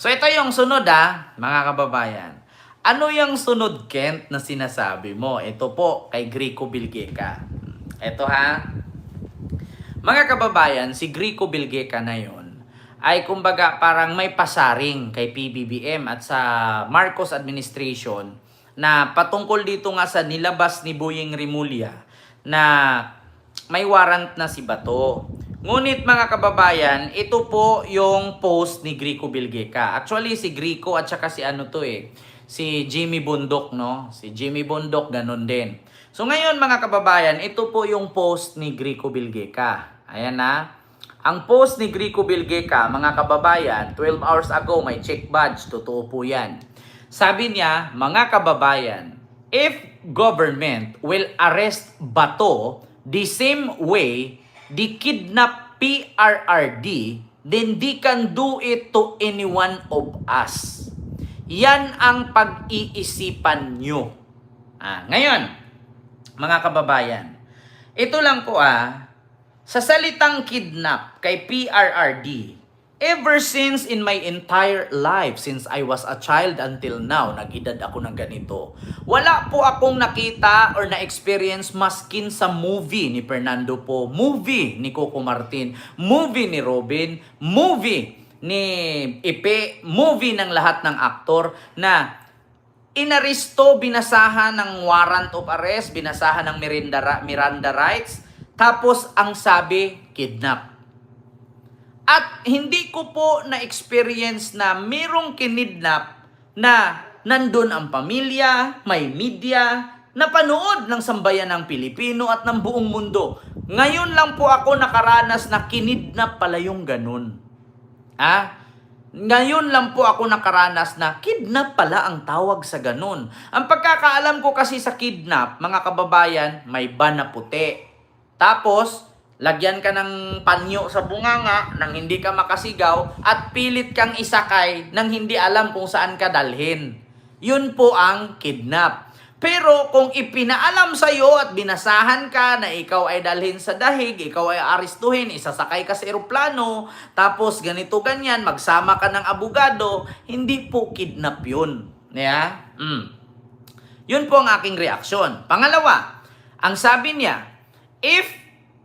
So ito yung sunod ah, mga kababayan. Ano yung sunod, Kent, na sinasabi mo? Ito po, kay Grico Bilgeca. Ito ha. Mga kababayan, si Grico Bilgeca na yon ay kumbaga parang may pasaring kay PBBM at sa Marcos administration na patungkol dito nga sa nilabas ni Boyeng Rimulya na may warrant na si Bato. Ngunit mga kababayan, ito po yung post ni Grico Bilgeca. Actually, si Grico at saka si ano to eh, si Jimmy Bundok, no? Si Jimmy Bundok, ganun din. So ngayon mga kababayan, ito po yung post ni Grico Bilgeca. Ayan na. Ang post ni Grico Bilgeca, mga kababayan, 12 hours ago, may check badge. Totoo po yan. Sabi niya, mga kababayan, if government will arrest Bato the same way they kidnap PRRD, then they can do it to any one of us. Yan ang pag-iisipan nyo. Ah, ngayon, mga kababayan, ito lang po ah, sa salitang kidnap kay PRRD, ever since in my entire life, since I was a child until now, nag-edad ako ng ganito, wala po akong nakita or na-experience maskin sa movie ni Fernando po, movie ni Coco Martin, movie ni Robin, movie ni Ipe, movie ng lahat ng aktor na inaristo, binasahan ng warrant of arrest, binasahan ng Miranda, Miranda rights, tapos ang sabi, kidnap. At hindi ko po na-experience na merong kinidnap na nandun ang pamilya, may media, napanood ng sambayan ng Pilipino at ng buong mundo. Ngayon lang po ako nakaranas na kinidnap pala yung ganun. Ah, ngayon lang po ako nakaranas na kidnap pala ang tawag sa ganun. Ang pagkakaalam ko kasi sa kidnap, mga kababayan, may ban na puti. Tapos, lagyan ka ng panyo sa bunganga nang hindi ka makasigaw at pilit kang isakay nang hindi alam kung saan ka dalhin. Yun po ang kidnap. Pero kung ipinaalam sa iyo at binasahan ka na ikaw ay dalhin sa dahig, ikaw ay aristuhin, isasakay ka sa eroplano, tapos ganito ganyan, magsama ka ng abogado, hindi po kidnap yun. Yeah? Mm. Yun po ang aking reaksyon. Pangalawa, ang sabi niya, if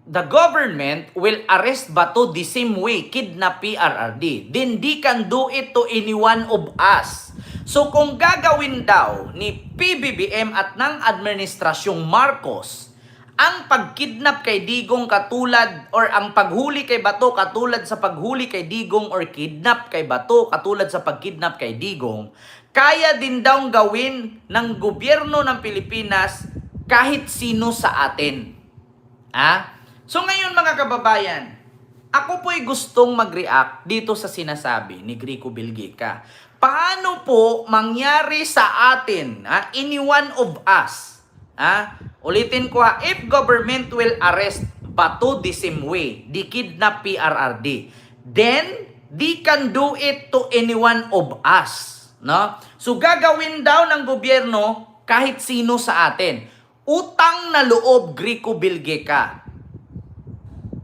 the government will arrest Bato the same way kidnap PRRD, then they can do it to any one of us. So kung gagawin daw ni PBBM at ng Administrasyong Marcos ang pagkidnap kay Digong katulad or ang paghuli kay Bato katulad sa paghuli kay Digong or kidnap kay Bato katulad sa pagkidnap kay Digong, kaya din daw gawin ng gobyerno ng Pilipinas kahit sino sa atin. Ha? So ngayon mga kababayan, ako po'y gustong mag-react dito sa sinasabi ni Grico Bilgica. Paano po mangyari sa atin, ha? any one of us, ha? ulitin ko ha, if government will arrest Bato the same way, di kidnap PRRD, then di can do it to any one of us. No? So gagawin daw ng gobyerno kahit sino sa atin. Utang na loob, Grico Bilgeca.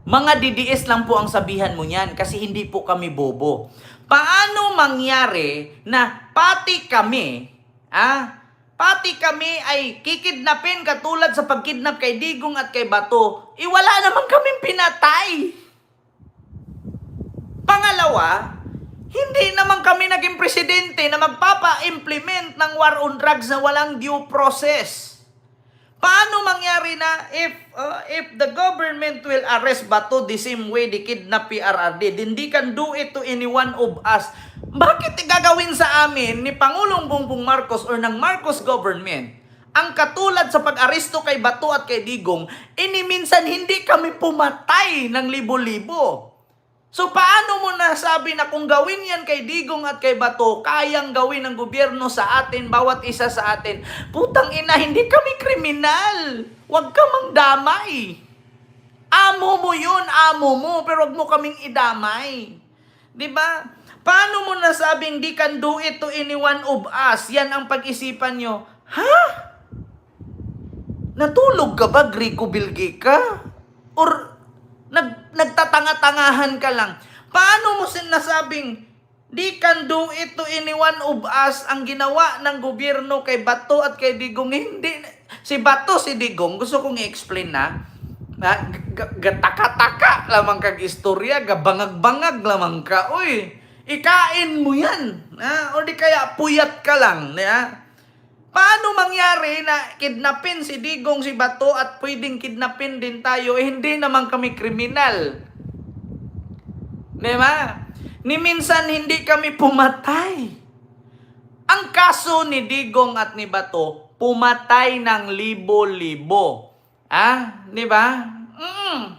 Mga DDS lang po ang sabihan mo niyan kasi hindi po kami bobo. Paano mangyari na pati kami, ah, pati kami ay kikidnapin katulad sa pagkidnap kay Digong at kay Bato, iwala naman kaming pinatay. Pangalawa, hindi naman kami naging presidente na magpapa-implement ng war on drugs na walang due process. Paano mangyari na if uh, if the government will arrest Bato the same way they kidnap PRRD, then they can do it to any one of us. Bakit gagawin sa amin ni Pangulong Bongbong Marcos or ng Marcos government ang katulad sa pag-aresto kay Bato at kay Digong, ini minsan hindi kami pumatay ng libo-libo. So paano mo nasabi na kung gawin yan kay Digong at kay Bato, kayang gawin ng gobyerno sa atin, bawat isa sa atin? Putang ina, hindi kami kriminal. Huwag ka mangdamay. Amo mo yun, amo mo, pero huwag mo kaming idamay. Di ba? Paano mo nasabing di can do it to any one of us? Yan ang pag-isipan nyo. Ha? Natulog ka ba, Grico Bilgica? Or nag, nagtatanga-tangahan ka lang. Paano mo sinasabing Di can do it to anyone of us ang ginawa ng gobyerno kay Bato at kay Digong. Hindi. Si Bato, si Digong, gusto kong i-explain na, na gataka-taka lamang kag istorya, gabangag-bangag lamang ka. Uy, ikain mo yan. Ha? O di kaya puyat ka lang. Ha? Paano mangyari na kidnapin si Digong, si Bato at pwedeng kidnapin din tayo eh hindi naman kami kriminal. Di ba? Ni minsan hindi kami pumatay. Ang kaso ni Digong at ni Bato, pumatay ng libo-libo. Ah, di ba? Mm.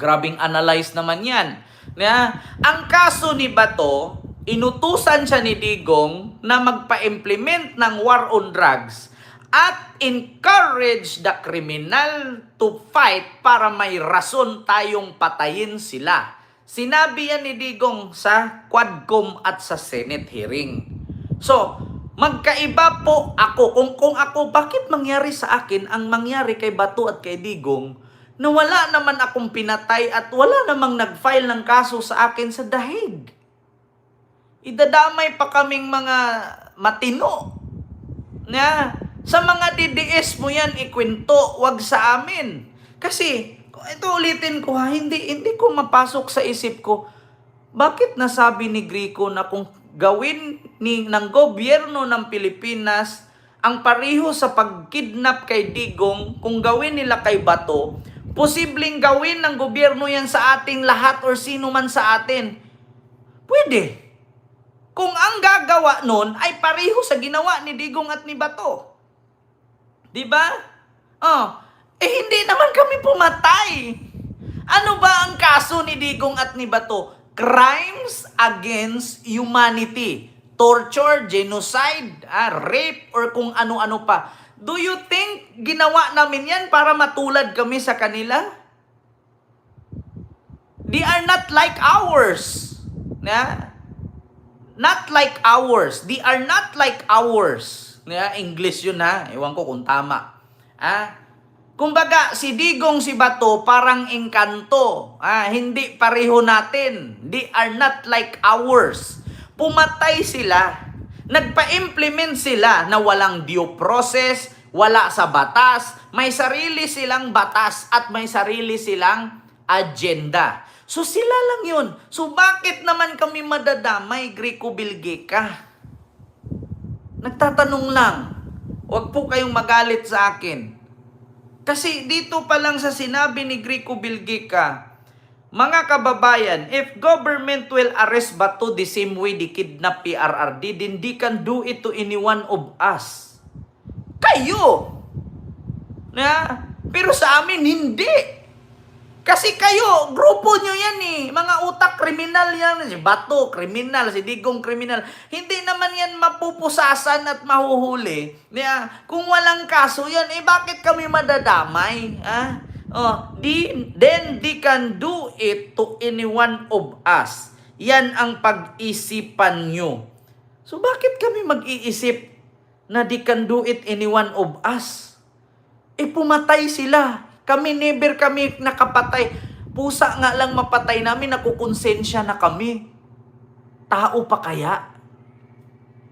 Grabing analyze naman yan. Yeah? Ang kaso ni Bato, inutusan siya ni Digong na magpa-implement ng war on drugs at encourage the criminal to fight para may rason tayong patayin sila. Sinabi yan ni Digong sa Quadcom at sa Senate hearing. So, magkaiba po ako. Kung, kung ako, bakit mangyari sa akin ang mangyari kay Bato at kay Digong na wala naman akong pinatay at wala namang nag-file ng kaso sa akin sa dahig? Idadamay pa kaming mga matino. Na, sa mga DDS mo yan ikwento, wag sa amin. Kasi, ito ulitin ko ha, hindi, hindi ko mapasok sa isip ko, bakit nasabi ni Grico na kung gawin ni, ng gobyerno ng Pilipinas ang pareho sa pagkidnap kay Digong, kung gawin nila kay Bato, posibleng gawin ng gobyerno yan sa ating lahat or sino man sa atin. Pwede. Kung ang gagawa nun ay pareho sa ginawa ni Digong at ni Bato. Di ba? Oh, eh hindi naman kami pumatay. Ano ba ang kaso ni Digong at ni Bato? Crimes against humanity. Torture, genocide, ah, rape, or kung ano-ano pa. Do you think ginawa namin yan para matulad kami sa kanila? They are not like ours. Na? Not like ours. They are not like ours. Yeah, English yun ha. Ewan ko kung tama. Ah, Kumbaga, si Digong, si Bato, parang engkanto. Ah, hindi pareho natin. They are not like ours. Pumatay sila. Nagpa-implement sila na walang due process, wala sa batas, may sarili silang batas at may sarili silang agenda. So sila lang yun. So bakit naman kami madadamay, Greco Bilgeka? Nagtatanong lang. Huwag po kayong magalit sa akin. Kasi dito pa lang sa sinabi ni Greco Bilgica, mga kababayan, if government will arrest Bato the same way they kidnap PRRD, then they can do it to any one of us. Kayo! Na? Pero sa amin, hindi. Kasi kayo, grupo nyo yan eh. Mga utak kriminal yan. Si Bato, kriminal. Si Digong, kriminal. Hindi naman yan mapupusasan at mahuhuli. Yeah. Kung walang kaso yan, eh bakit kami madadamay? Ah? Oh, di, then they can do it to any one of us. Yan ang pag-isipan nyo. So bakit kami mag-iisip na they can do it any one of us? Eh pumatay sila. Kami never kami nakapatay. Pusa nga lang mapatay namin, nakukonsensya na kami. Tao pa kaya?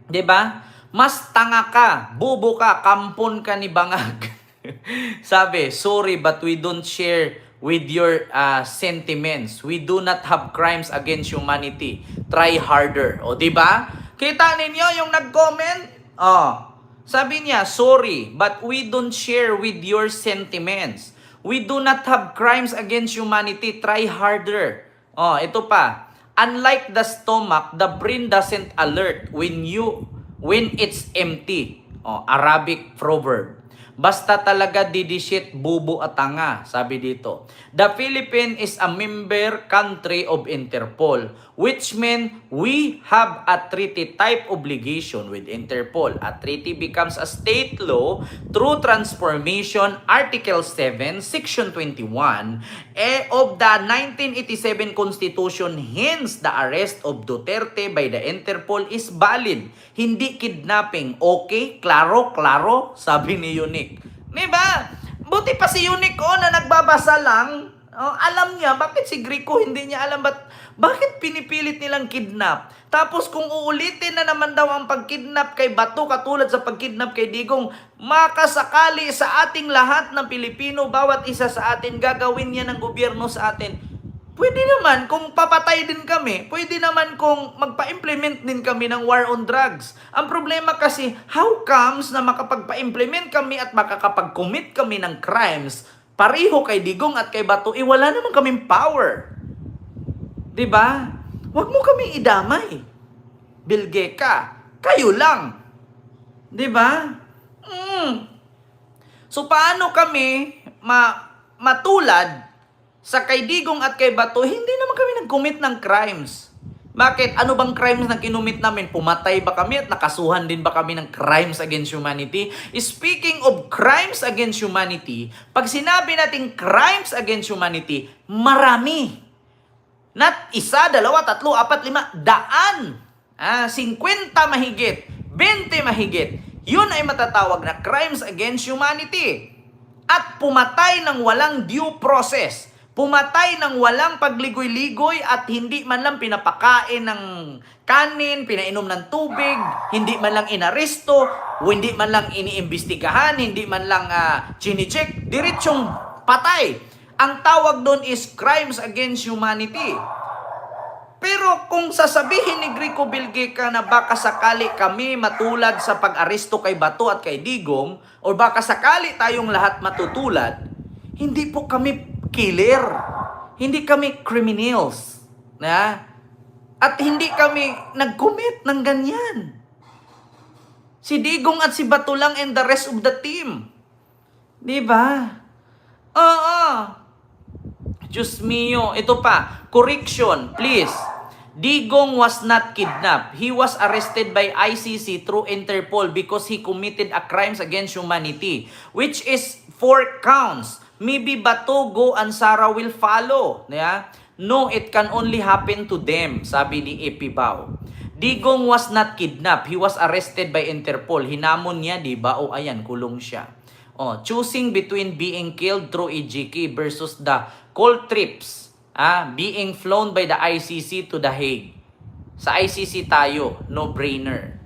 'Di ba? Mas tanga ka, bubo ka, kampon ka ni bangag. Sabi, sorry but we don't share with your uh, sentiments. We do not have crimes against humanity. Try harder. O, di ba? Kita ninyo yung nag-comment? Oh, sabi niya, sorry, but we don't share with your sentiments. We do not have crimes against humanity. Try harder. Oh, ito pa. Unlike the stomach, the brain doesn't alert when you when it's empty. Oh, Arabic proverb. Basta talaga didishit, bubo at tanga, sabi dito. The Philippines is a member country of Interpol, which mean we have a treaty type obligation with Interpol. A treaty becomes a state law through transformation Article 7, Section 21 eh, of the 1987 Constitution. Hence, the arrest of Duterte by the Interpol is valid. Hindi kidnapping. Okay? Klaro? Klaro? Sabi ni Unique. Diba? Buti pa si Unique oh, na nagbabasa lang. Oh, alam niya, bakit si Grico hindi niya alam ba't, bakit pinipilit nilang kidnap? Tapos kung uulitin na naman daw ang pagkidnap kay Bato katulad sa pagkidnap kay Digong, makasakali sa ating lahat ng Pilipino, bawat isa sa atin, gagawin niya ng gobyerno sa atin. Pwede naman kung papatay din kami, pwede naman kung magpa-implement din kami ng war on drugs. Ang problema kasi, how comes na makapagpa-implement kami at makakapag-commit kami ng crimes, pareho kay Digong at kay Bato, eh wala naman kaming power. ba? Huwag mo kaming idamay. Bilge ka. Kayo lang. ba? Mm. So paano kami ma matulad sa kay at kay Bato, hindi naman kami nag-commit ng crimes. Bakit? Ano bang crimes na kinumit namin? Pumatay ba kami at nakasuhan din ba kami ng crimes against humanity? Speaking of crimes against humanity, pag sinabi natin crimes against humanity, marami. Not isa, dalawa, tatlo, apat, lima, daan. Ah, 50 mahigit, 20 mahigit. Yun ay matatawag na crimes against humanity. At pumatay ng walang due process. Pumatay ng walang pagligoy-ligoy at hindi man lang pinapakain ng kanin, pinainom ng tubig, hindi man lang inaresto, o hindi man lang iniimbestigahan, hindi man lang uh, chinicheck, diretsong patay. Ang tawag doon is crimes against humanity. Pero kung sasabihin ni Grico Bilgeca na baka sakali kami matulad sa pag-aresto kay Bato at kay Digong, o baka sakali tayong lahat matutulad, hindi po kami killer. Hindi kami criminals. Na? At hindi kami nag-commit ng ganyan. Si Digong at si Bato lang and the rest of the team. Di ba? Oo. Diyos mio. Ito pa. Correction, please. Digong was not kidnapped. He was arrested by ICC through Interpol because he committed a crimes against humanity, which is four counts. Maybe Batogo and Sara will follow. Yeah? No, it can only happen to them, sabi ni Epibao. Digong was not kidnapped. He was arrested by Interpol. Hinamon niya, di ba? O ayan, kulong siya. Oh, choosing between being killed through EJK versus the cold trips ah, being flown by the ICC to The Hague. Sa ICC tayo, no-brainer.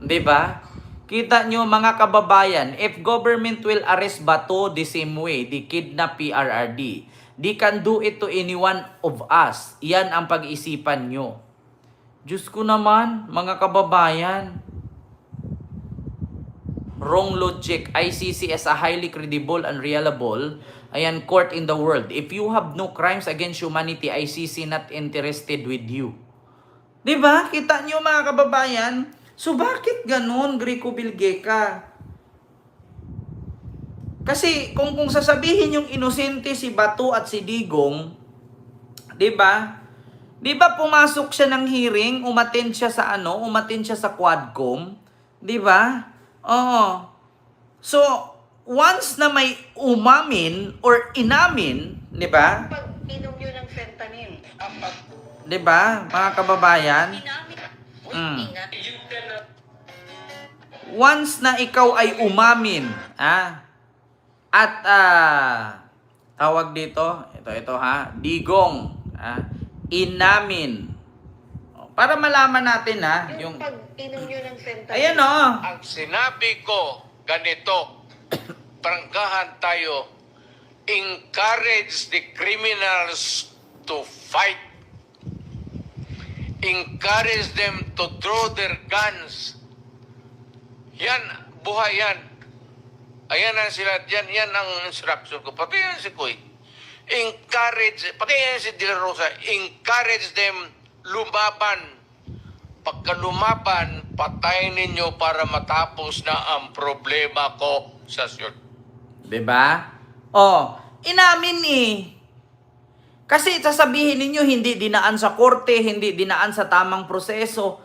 'Di ba? Kita nyo mga kababayan, if government will arrest Bato the same way, the kidnap PRRD, they can do it to any one of us. Yan ang pag-isipan nyo. Diyos ko naman, mga kababayan, wrong logic. ICC as a highly credible and reliable ayan, court in the world. If you have no crimes against humanity, ICC not interested with you. ba? Kita niyo mga kababayan? So bakit ganun, Greco Bilgeca? Kasi kung kung sasabihin yung inosente si Bato at si Digong, 'di ba? 'Di ba pumasok siya ng hearing, umattend siya sa ano, umattend siya sa Quadcom, 'di ba? Oo. So, once na may umamin or inamin, 'di ba? Pag inom nyo ng fentanyl, 'Di ba? Mga kababayan, inamin, uy, Mm. ingat. Once na ikaw ay umamin, ah, at ah, tawag dito, ito ito ha, digong, ah, inamin. Para malaman natin ha, Yung, yung pag inom nyo ng fentanyl, Ayan oh. Ang sinabi ko, ganito, prangkahan tayo, encourage the criminals to fight. Encourage them to draw their guns. Yan, buhay yan. Ayan ang sila, yan, yan ang instruction ko. Pati yan si Kuy. Encourage, pati yan si De Rosa, encourage them lumaban. Pagka lumaban, patayin ninyo para matapos na ang problema ko sa siyot. 'Di ba? Oh, inamin eh. Kasi sasabihin ninyo hindi dinaan sa korte, hindi dinaan sa tamang proseso.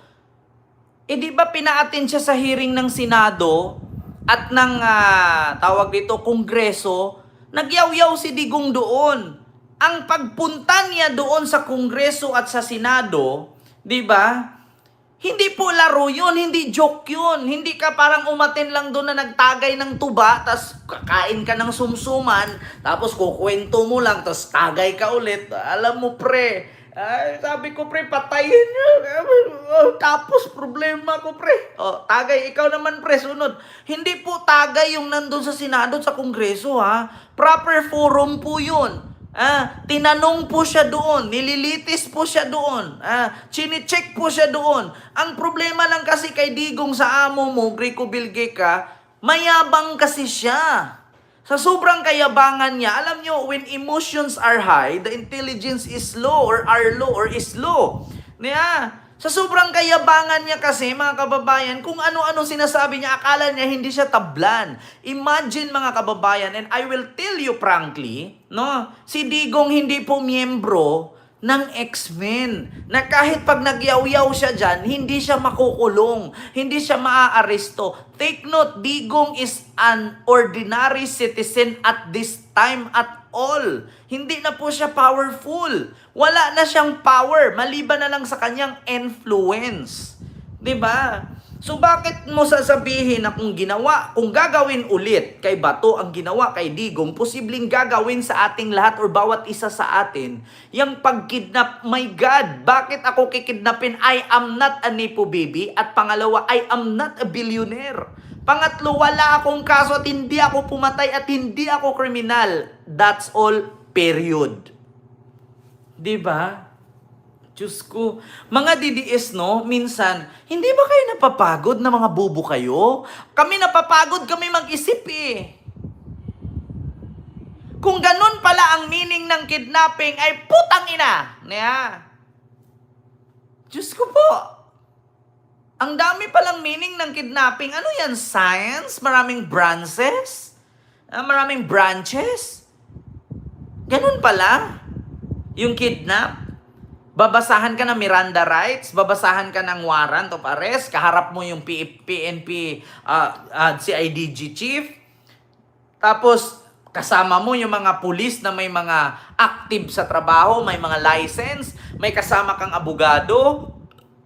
Eh di ba pinaatin siya sa hearing ng Senado at ng ah, tawag dito Kongreso, nagyaw-yaw si Digong doon. Ang pagpunta niya doon sa Kongreso at sa Senado, 'di ba? Hindi po laro yun, hindi joke yun. Hindi ka parang umatin lang doon na nagtagay ng tuba, tas kakain ka ng sumsuman, tapos kukwento mo lang, tas tagay ka ulit. Alam mo pre, ay, sabi ko pre, patayin nyo. Oh, Tapos problema ko pre. Oh, tagay, ikaw naman pre, sunod. Hindi po tagay yung nandun sa Senado, sa Kongreso ha. Proper forum po yun. Ah, tinanong po siya doon, nililitis po siya doon, ah, chine-check po siya doon. Ang problema lang kasi kay Digong sa amo mo, Greco Bilgeca, mayabang kasi siya. Sa sobrang kayabangan niya, alam nyo, when emotions are high, the intelligence is low or are low or is low. Niya, sa sobrang kayabangan niya kasi, mga kababayan, kung ano-ano sinasabi niya, akala niya hindi siya tablan. Imagine mga kababayan, and I will tell you frankly, no, si Digong hindi po miyembro ng X-Men. Na kahit pag nagyaw-yaw siya dyan, hindi siya makukulong. Hindi siya maaaresto. Take note, Digong is an ordinary citizen at this time at all. Hindi na po siya powerful. Wala na siyang power, maliban na lang sa kanyang influence. 'Di ba? So bakit mo sasabihin na kung ginawa, kung gagawin ulit kay Bato ang ginawa kay Digong, posibleng gagawin sa ating lahat or bawat isa sa atin, yung pagkidnap, my God, bakit ako kikidnapin? I am not a Nepo baby. At pangalawa, I am not a billionaire. Pangatlo, wala akong kaso at hindi ako pumatay at hindi ako kriminal. That's all, period. Di ba? Diyos ko. Mga DDS, no? Minsan, hindi ba kayo napapagod na mga bubo kayo? Kami napapagod, kami mag-isip eh. Kung ganun pala ang meaning ng kidnapping, ay putang ina. Niya. Diyos ko po. Ang dami palang meaning ng kidnapping. Ano yan? Science? Maraming branches? Ah, maraming branches? Ganun pala. Yung kidnap. Babasahan ka ng Miranda rights, babasahan ka ng warrant of arrest, kaharap mo yung PNP ah, ah, CIDG chief. Tapos kasama mo yung mga pulis na may mga active sa trabaho, may mga license, may kasama kang abogado.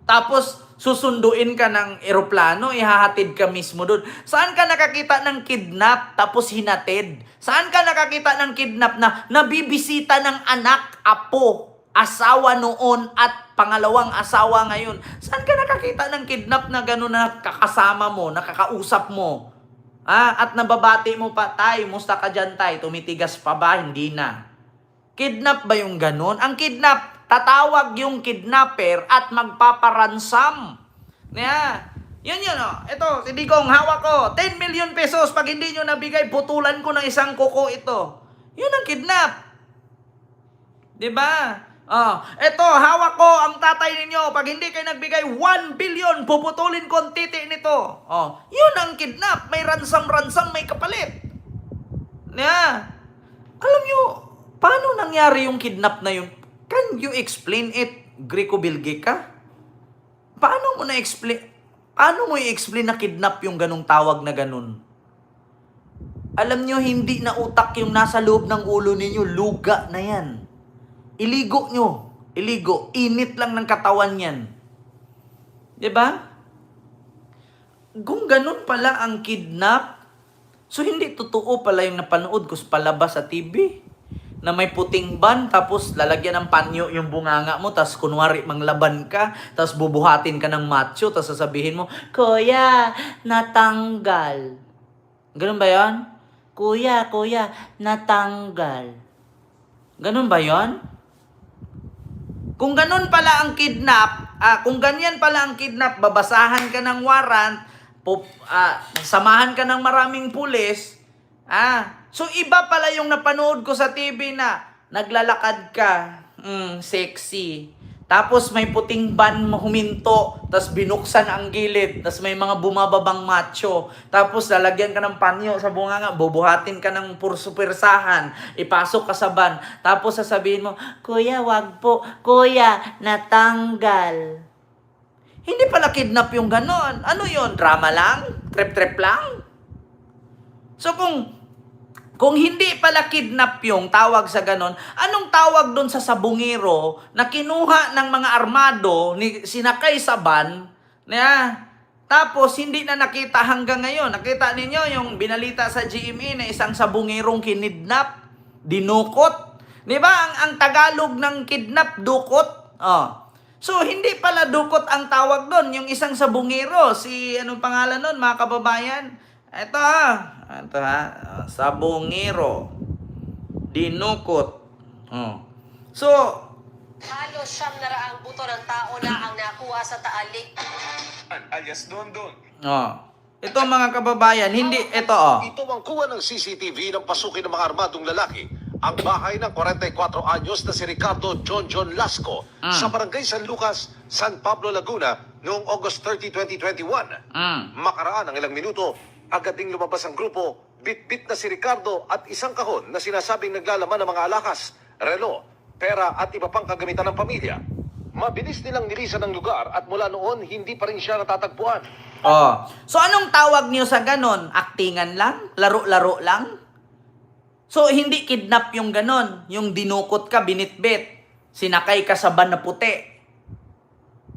Tapos susunduin ka ng eroplano, ihahatid ka mismo doon. Saan ka nakakita ng kidnap tapos hinatid? Saan ka nakakita ng kidnap na nabibisita ng anak, apo, asawa noon at pangalawang asawa ngayon? Saan ka nakakita ng kidnap na gano'n na kakasama mo, nakakausap mo? Ah, at nababati mo pa, tay, musta ka dyan, tay? Tumitigas pa ba? Hindi na. Kidnap ba yung ganun? Ang kidnap, tatawag yung kidnapper at magpaparansam. Yeah. Yun yun, oh. Ito, si Digong, hawak ko. 10 million pesos. Pag hindi nyo nabigay, putulan ko ng isang kuko ito. Yun ang kidnap. ba? Oh, eto, hawak ko ang tatay ninyo. Pag hindi kayo nagbigay 1 billion, puputulin ko ang titi nito. Oh, yun ang kidnap. May ransam-ransam, may kapalit. Yeah. Alam nyo, paano nangyari yung kidnap na yun? Can you explain it, Greco Bilgica? Paano mo na-explain? Paano mo i-explain na kidnap yung ganong tawag na ganun? Alam nyo, hindi na utak yung nasa loob ng ulo ninyo. Luga na yan. Iligo nyo. Iligo. Init lang ng katawan yan. ba? Kung ganun pala ang kidnap, so hindi totoo pala yung napanood ko sa palabas sa TV na may puting ban tapos lalagyan ng panyo yung bunganga mo tapos kunwari manglaban ka tapos bubuhatin ka ng macho tapos sasabihin mo Kuya, natanggal. Ganun ba yon? Kuya, kuya, natanggal. Ganun ba yon? Kung ganun pala ang kidnap, ah, kung ganyan pala ang kidnap, babasahan ka ng warrant, pup, ah, samahan ka ng maraming pulis, ah, so iba pala yung napanood ko sa TV na naglalakad ka, mm, sexy, tapos may puting mo huminto, tapos binuksan ang gilid, tapos may mga bumababang macho, tapos lalagyan ka ng panyo sa bunganga, bubuhatin ka ng pursupersahan, ipasok ka sa ban, tapos sasabihin mo, Kuya, wag po, Kuya, natanggal. Hindi pala kidnap yung ganon. Ano yon Drama lang? Trip-trip lang? So kung kung hindi pala kidnap yung tawag sa ganon, anong tawag doon sa sabungero na kinuha ng mga armado, ni, sinakay sa van, tapos, hindi na nakita hanggang ngayon. Nakita ninyo yung binalita sa GMA na isang sabungirong kinidnap, dinukot. Di ba? Ang, ang Tagalog ng kidnap, dukot. Oh. So, hindi pala dukot ang tawag doon. Yung isang sabungero, si, anong pangalan nun, mga kababayan? Ito ha. Ito ha. Ah, Sabungero. Dinukot. Oh. So, Halos siyam na raang buto ng tao na ang nakuha sa taalik. alias Don Don. oh. Ito mga kababayan, hindi, ito oh. Ito ang kuha ng CCTV ng pasukin ng mga armadong lalaki ang bahay ng 44 anyos na si Ricardo John John Lasco Mm. sa barangay San Lucas, San Pablo, Laguna noong August 30, 2021. Mm. Makaraan ng ilang minuto, agad ding lumabas ang grupo, bit-bit na si Ricardo at isang kahon na sinasabing naglalaman ng mga alakas, relo, pera at iba pang kagamitan ng pamilya. Mabilis nilang nilisan ang lugar at mula noon hindi pa rin siya natatagpuan. Oh. So anong tawag niyo sa ganon? Aktingan lang? Laro-laro lang? So hindi kidnap yung ganon, yung dinukot ka, binitbit, sinakay ka sa van na puti.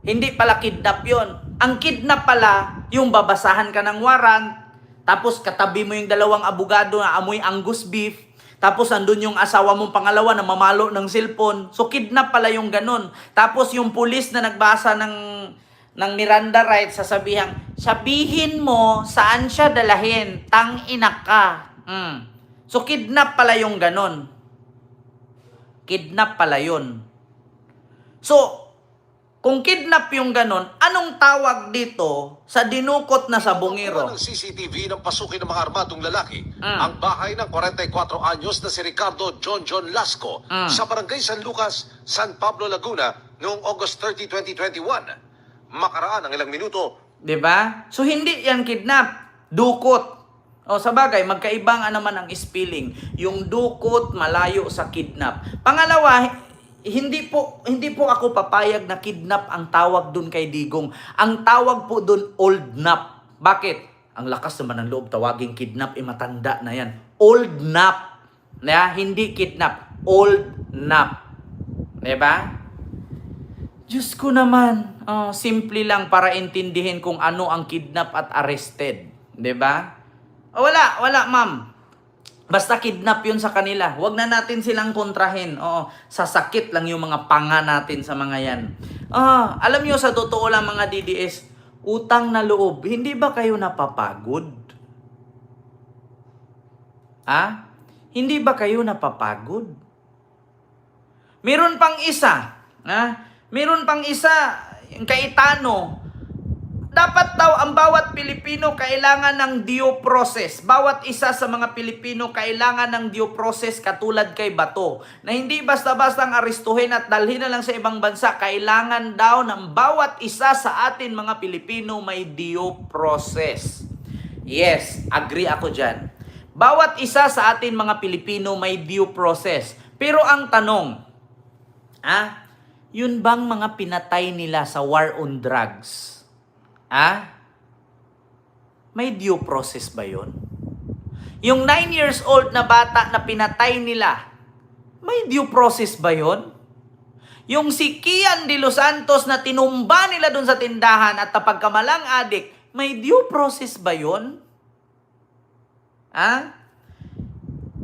Hindi pala kidnap yon. Ang kidnap pala, yung babasahan ka ng warrant, tapos katabi mo yung dalawang abogado na amoy angus beef, tapos andun yung asawa mong pangalawa na mamalo ng cellphone. So kidnap pala yung ganon. Tapos yung pulis na nagbasa ng ng Miranda rights sasabihan, sabihin mo saan siya dalahin, tang ina ka. Mm. So kidnap pala yung ganon. Kidnap pala yun. So, kung kidnap yung ganon, anong tawag dito sa dinukot na sa bungiro? Kuha ng CCTV ng pasukin ng mga armadong lalaki Mm. ang bahay ng 44 anyos na si Ricardo John John Lasco Mm. sa barangay San Lucas, San Pablo, Laguna noong August 30, 2021. Makaraan ng ilang minuto, ba? So hindi yan kidnap, dukot. O sa bagay, magkaibang naman ang spelling. Yung dukot malayo sa kidnap. Pangalawa, hindi po hindi po ako papayag na kidnap ang tawag dun kay Digong. Ang tawag po dun old nap. Bakit? Ang lakas naman ng loob tawaging kidnap, eh matanda na yan. Old nap. Na, hindi kidnap, old nap. 'Di ba? Diyos ko naman, oh, simple lang para intindihin kung ano ang kidnap at arrested. 'Di ba? Oh, wala, wala ma'am. Basta kidnap yun sa kanila. Huwag na natin silang kontrahin. Oo, sasakit lang yung mga panga natin sa mga yan. Ah, alam nyo sa totoo lang mga DDS, utang na loob, hindi ba kayo napapagod? Ha? Hindi ba kayo napapagod? Meron pang isa, ha? Meron pang isa, yung Kaitano. Dapat daw ang bawat Pilipino kailangan ng due process. Bawat isa sa mga Pilipino kailangan ng due process katulad kay Bato. Na hindi basta-basta ang aristuhin at dalhin na lang sa ibang bansa. Kailangan daw ng bawat isa sa atin mga Pilipino may due process. Yes, agree ako dyan. Bawat isa sa atin mga Pilipino may due process. Pero ang tanong, ah, yun bang mga pinatay nila sa war on drugs? Ah? May due process ba yun? Yung 9 years old na bata na pinatay nila, may due process ba yun? Yung si Kian de Los Santos na tinumba nila dun sa tindahan at napagkamalang adik, may due process ba yun? Ha?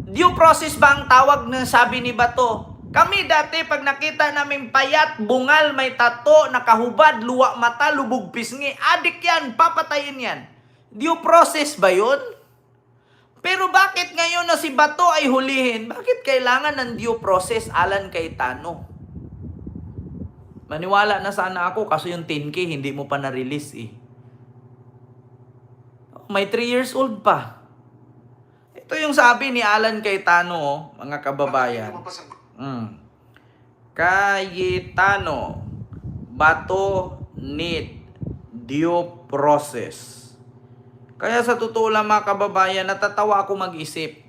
Due process ba ang tawag ng sabi ni Bato? Kami dati pag nakita namin payat, bungal, may tato, nakahubad, luwa mata, lubog pisngi, adik yan, papatayin yan. Due process ba yun? Pero bakit ngayon na si Bato ay hulihin? Bakit kailangan ng due process Alan Cayetano? Maniwala na sana ako kaso yung 10K hindi mo pa na-release eh. May 3 years old pa. Ito yung sabi ni Alan Cayetano, oh, mga kababayan. Mm. Cayetano, Bato need due process. Kaya sa totoo lang mga kababayan, natatawa ako mag-isip.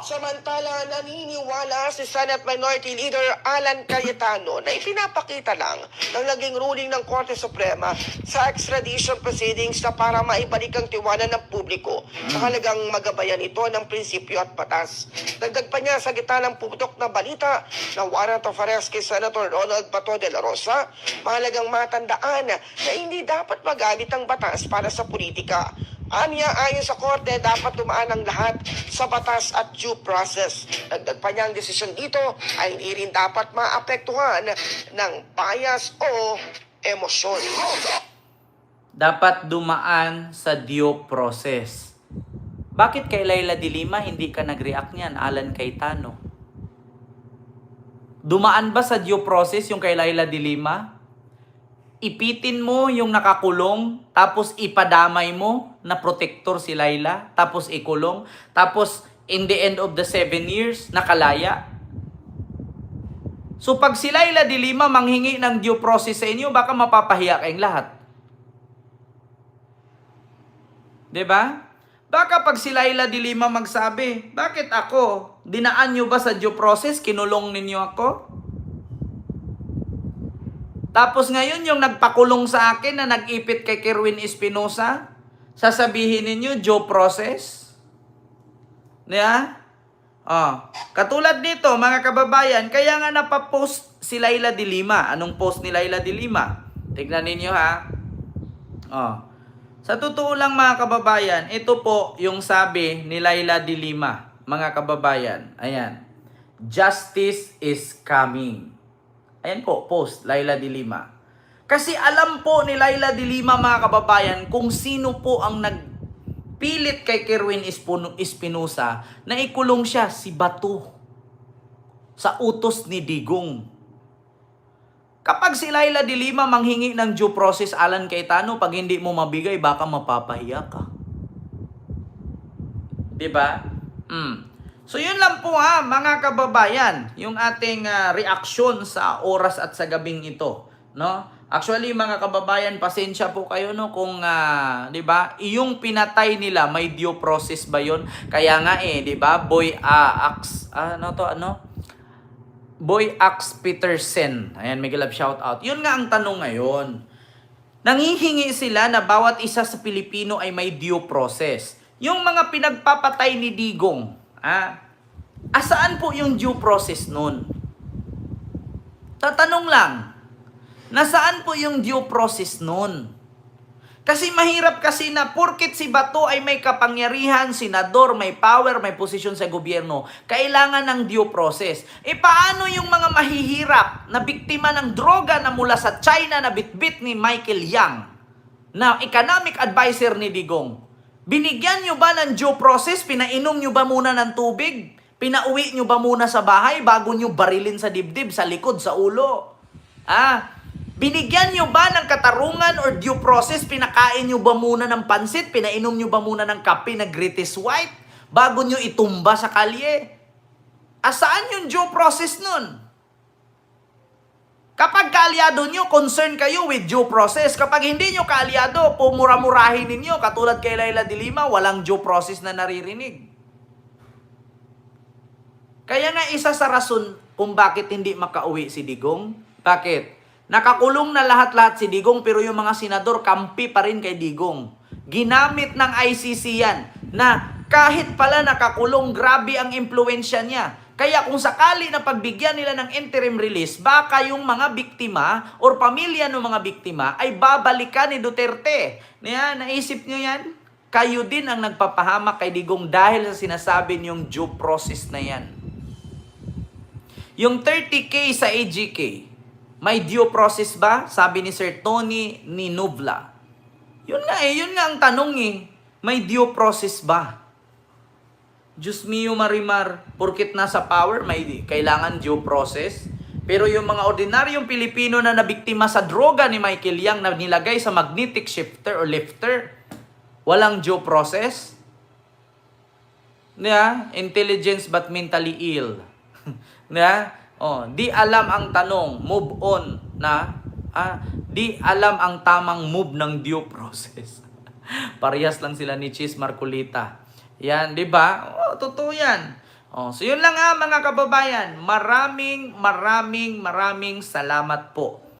Samantala, naniniwala si Senate Minority Leader Alan Cayetano na ipinapakita lang ng naging ruling ng Korte Suprema sa extradition proceedings na para maibalik ang tiwala ng publiko sa halagang magabayan ito ng prinsipyo at batas. Dagdag pa niya sa gitna ng putok na balita na warrant of arrest kay Senator Ronald Bato de la Rosa, mahalagang matandaan na hindi dapat magamit ang batas para sa politika. Anya, ayon sa korte, dapat dumaan ang lahat sa batas at due process. Dagdag pa niya ang desisyon dito ay hindi rin dapat maapektuhan ng bias o emosyon. Dapat dumaan sa due process. Bakit kay Laila de Lima hindi ka nag-react niyan, Alan Cayetano? Dumaan ba sa due process yung kay Laila de Lima? Ipitin mo yung nakakulong, tapos ipadamay mo na protector si Laila, tapos ikulong, tapos in the end of the seven years, nakalaya. So pag si Laila de Lima manghingi ng due process sa inyo, baka mapapahiya kayong lahat. ba? Baka pag si Laila de Lima magsabi, bakit ako? Dinaan nyo ba sa due process? Kinulong ninyo ako? Tapos ngayon yung nagpakulong sa akin na nag-ipit kay Kerwin Espinosa, sasabihin ninyo due process? Diya? Oh. Katulad nito, mga kababayan, kaya nga napapost si Laila de Lima. Anong post ni Laila de Lima? Tignan ninyo ha. Oh. Sa totoo lang mga kababayan, ito po yung sabi ni Laila de Lima. Mga kababayan, ayan. Justice is coming. Ayan po, post, Laila de Lima. Kasi alam po ni Laila de Lima, mga kababayan, kung sino po ang nagpilit kay Kerwin Espino- Espinosa na ikulong siya, si Bato. Sa utos ni Digong. Kapag si Laila de Lima manghingi ng due process, Alan Cayetano, pag hindi mo mabigay, baka mapapahiya ka. 'Di ba? Mm. So yun lang po ha, mga kababayan, yung ating ah, reaksyon sa oras at sa gabing ito, no? Actually, mga kababayan, pasensya po kayo no kung ah, 'di ba? Iyong pinatay nila may due process ba 'yon? Kaya nga eh, 'di ba? Boy ah, Ax, ano to, ano? Boy Ax Peterson. Ayan, Miguel Love shout out. Yun nga ang tanong ngayon. Nangihingi sila na bawat isa sa Pilipino ay may due process. Yung mga pinagpapatay ni Digong, ah, asaan po yung due process nun? Tatanong lang, nasaan po yung due process nun? Kasi mahirap kasi na porkit si Bato ay may kapangyarihan, senador, may power, may posisyon sa gobyerno, kailangan ng due process. E paano yung mga mahihirap na biktima ng droga na mula sa China na bitbit ni Michael Yang, na economic advisor ni Digong? Binigyan nyo ba ng due process? Pinainom nyo ba muna ng tubig? Pinauwi nyo ba muna sa bahay bago nyo barilin sa dibdib, sa likod, sa ulo? Ah, Binigyan nyo ba ng katarungan or due process? Pinakain nyo ba muna ng pansit? Pinainom nyo ba muna ng kape na greatest white? Bago nyo itumba sa kalye? Asaan yung due process nun? Kapag kaalyado nyo, concern kayo with due process. Kapag hindi nyo kaalyado, pumura-murahin ninyo. Katulad kay Laila de Lima, walang due process na naririnig. Kaya nga isa sa rason kung bakit hindi makauwi si Digong. Bakit? Nakakulong na lahat-lahat si Digong pero yung mga senador kampi pa rin kay Digong. Ginamit ng ICC yan na kahit pala nakakulong, grabe ang impluensya niya. Kaya kung sakali na pagbigyan nila ng interim release, baka yung mga biktima or pamilya ng mga biktima ay babalikan ni Duterte. Niya, naisip niyo yan? Kayo din ang nagpapahamak kay Digong dahil sa sinasabi niyong due process na yan. Yung 30K sa AGK, may due process ba? Sabi ni Sir Tony ni Nubla. Yun nga eh, yun nga ang tanong eh. May due process ba? Diyos mio marimar, porkit nasa power, may kailangan due process. Pero yung mga ordinaryong Pilipino na nabiktima sa droga ni Michael Yang na nilagay sa magnetic shifter or lifter, walang due process. Yeah, intelligence but mentally ill. Na? Oh, di alam ang tanong, move on na ah, di alam ang tamang move ng due process. Parehas lang sila ni Cheese Marcolita. Yan, di ba? Oh, totoo yan. Oh, so yun lang ha mga kababayan. Maraming, maraming, maraming salamat po